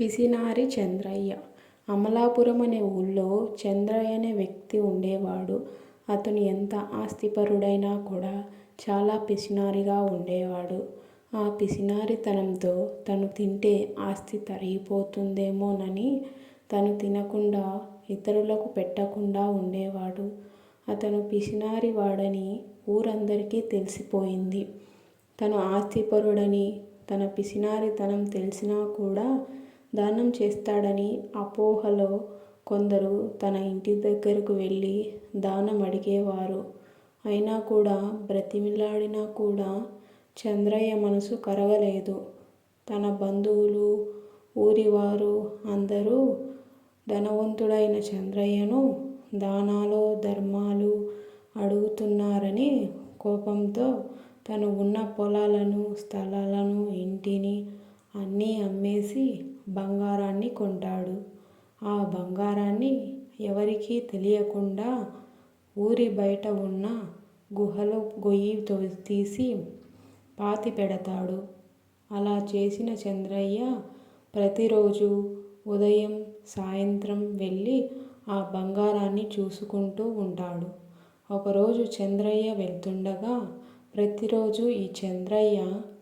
పిసినారి చంద్రయ్య అమలాపురం అనే ఊళ్ళో చంద్రయ్య అనే వ్యక్తి ఉండేవాడు. అతను ఎంత ఆస్తిపరుడైనా కూడా చాలా పిసినారిగా ఉండేవాడు. ఆ పిసినారితనంతో తను తింటే ఆస్తి తరిగిపోతుందేమోనని తను తినకుండా ఇతరులకు పెట్టకుండా ఉండేవాడు. అతను పిసినారివాడని ఊరందరికీ తెలిసిపోయింది. తను ఆస్తిపరుడని, తన పిసినారితనం తెలిసినా కూడా దానం చేస్తాడని అపోహలో కొందరు తన ఇంటి దగ్గరకు వెళ్ళి దానం అడిగేవారు. అయినా కూడా బ్రతిమిలాడినా కూడా చంద్రయ్య మనసు కరగలేదు. తన బంధువులు, ఊరివారు అందరూ ధనవంతుడైన చంద్రయ్యను దానాలు ధర్మాలు అడుగుతున్నారని కోపంతో తను ఉన్న పొలాలను, స్థలాలను, ఇంటిని అన్నీ అమ్మేసి బంగారాన్ని కొంటాడు. ఆ బంగారాన్ని ఎవరికీ తెలియకుండా ఊరి బయట ఉన్న గుహలో గొయ్యి తీసి పాతి పెడతాడు అలా చేసిన చంద్రయ్య ప్రతిరోజు ఉదయం, సాయంత్రం వెళ్ళి ఆ బంగారాన్ని చూసుకుంటూ ఉంటాడు. ఒకరోజు చంద్రయ్య వెళ్తుండగా ప్రతిరోజు ఈ చంద్రయ్య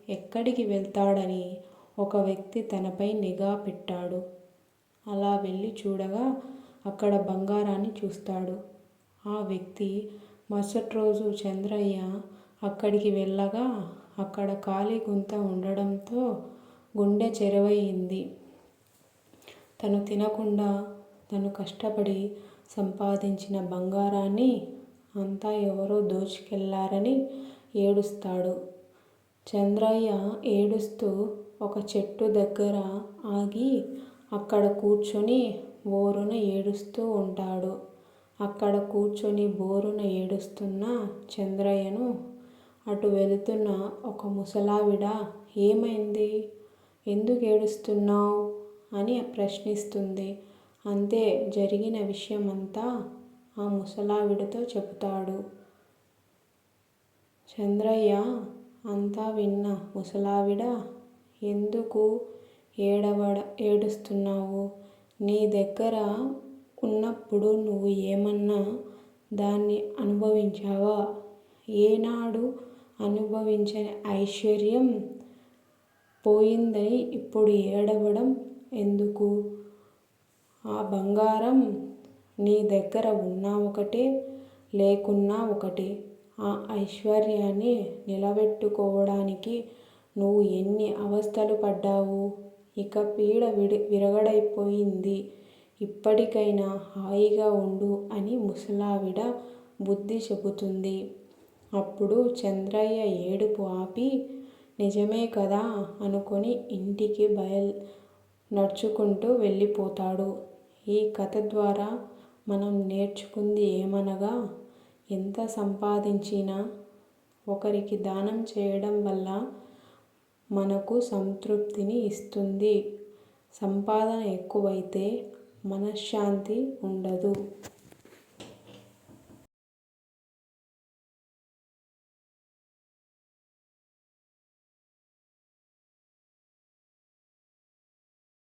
ఎక్కడికి వెళ్తాడని ఒక వ్యక్తి తనపై నిఘా పెట్టాడు. అలా వెళ్ళి చూడగా అక్కడ బంగారాన్ని చూస్తాడు. ఆ వ్యక్తి మరుసటి రోజు చంద్రయ్య అక్కడికి వెళ్ళగా అక్కడ ఖాళీ గుంత ఉండడంతో గుండె చెరువయింది. తను తినకుండా, తను కష్టపడి సంపాదించిన బంగారాన్ని అంతా ఎవరో దోచుకెళ్ళారని ఏడుస్తాడు. చంద్రయ్య ఏడుస్తూ ఒక చెట్టు దగ్గర ఆగి అక్కడ కూర్చొని బోరున ఏడుస్తూ ఉంటాడు. అక్కడ కూర్చొని బోరున ఏడుస్తున్న చంద్రయ్యను అటు వెళుతున్న ఒక ముసలావిడ ఏమైంది? ఎందుకు ఏడుస్తున్నావు అని ప్రశ్నిస్తుంది. అంతే జరిగిన విషయమంతా ఆ ముసలావిడతో చెబుతాడు. చంద్రయ్య అంతా విన్న ముసలావిడ ఎందుకు ఏడవడ ఏడుస్తున్నావు? నీ దగ్గర ఉన్నప్పుడు నువ్వు ఏమన్నా దాన్ని అనుభవించావా? ఏనాడు అనుభవించని ఐశ్వర్యం పోయిందని ఇప్పుడు ఏడవడం ఎందుకు? ఆ బంగారం నీ దగ్గర ఉన్నా ఒకటే, లేకున్నా ఒకటే. ఆ ఐశ్వర్యాన్ని నిలబెట్టుకోవడానికి నువ్వు ఎన్ని అవస్థలు పడ్డావు. ఇక పీడ విడి విరగడైపోయింది. ఇప్పటికైనా హాయిగా ఉండు అని ముసలావిడ బుద్ధి చెబుతుంది. అప్పుడు చంద్రయ్య ఏడుపు ఆపి నిజమే కదా అనుకొని ఇంటికి బయల్ నడుచుకుంటూ వెళ్ళిపోతాడు. ఈ కథ ద్వారా మనం నేర్చుకుంది ఏమనగా ఎంత సంపాదించినా ఒకరికి దానం చేయడం వల్ల మనకు సంతృప్తిని ఇస్తుంది. సంపాదన ఎక్కువైతే మనశ్శాంతి ఉండదు.